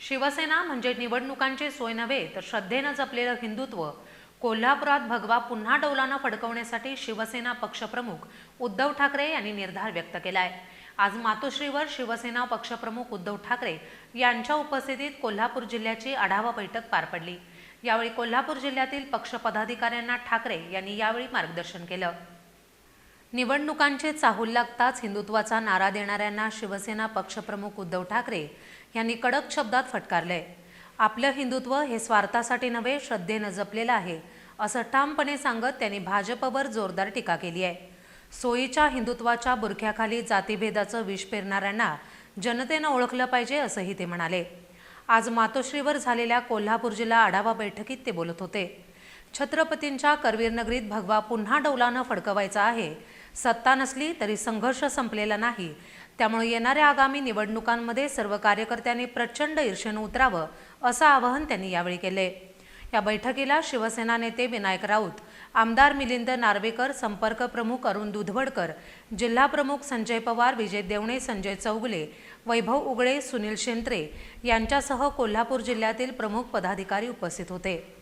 शिवसेना म्हणजे निवडणुकांची सोय नव्हे तर श्रद्धेनं जपलेलं हिंदुत्व. कोल्हापुरात भगवा पुन्हा डौलानं फडकवण्यासाठी शिवसेना पक्षप्रमुख उद्धव ठाकरे यांनी निर्धार व्यक्त केलाय. आज मातोश्रीवर शिवसेना पक्षप्रमुख उद्धव ठाकरे यांच्या उपस्थितीत कोल्हापूर जिल्ह्याची आढावा बैठक पार पडली. यावेळी कोल्हापूर जिल्ह्यातील पक्ष पदाधिकाऱ्यांना ठाकरे यांनी यावेळी मार्गदर्शन केलं. निवडणुकांचे चाहूल लागताच हिंदुत्वाचा नारा देणाऱ्यांना शिवसेना पक्षप्रमुख उद्धव ठाकरे यांनी कडक शब्दात फटकारलंय. आपलं हिंदुत्व हे स्वार्थासाठी नव्हे श्रद्धेनं जपलेलं आहे असं ठामपणे सांगत त्यांनी भाजपवर जोरदार टीका केली आहे. सोयीच्या हिंदुत्वाच्या बुरख्याखाली जातीभेदाचं विष पेरणाऱ्यांना जनतेनं ओळखलं पाहिजे असंही ते म्हणाले. आज मातोश्रीवर झालेल्या कोल्हापूर जिल्हा आढावा बैठकीत ते बोलत होते. छत्रपतींच्या करवीर नगरीत भगवा पुन्हा डौलानं फडकवायचा आहे सत्ता नसली तरी संघर्ष संपलेला नाही. त्यामुळे येणाऱ्या आगामी निवडणुकांमध्ये सर्व कार्यकर्त्यांनी प्रचंड ईर्षेनं उतरावं असं आवाहन त्यांनी यावेळी केले. या बैठकीला शिवसेना नेते विनायक राऊत आमदार मिलिंद नार्वेकर संपर्क प्रमुख अरुण दुधवडकर जिल्हा प्रमुख संजय पवार विजय देवणे संजय चौगुले वैभव उगळे सुनील शेंत्रे यांच्यासह कोल्हापूर जिल्ह्यातील प्रमुख पदाधिकारी उपस्थित होते.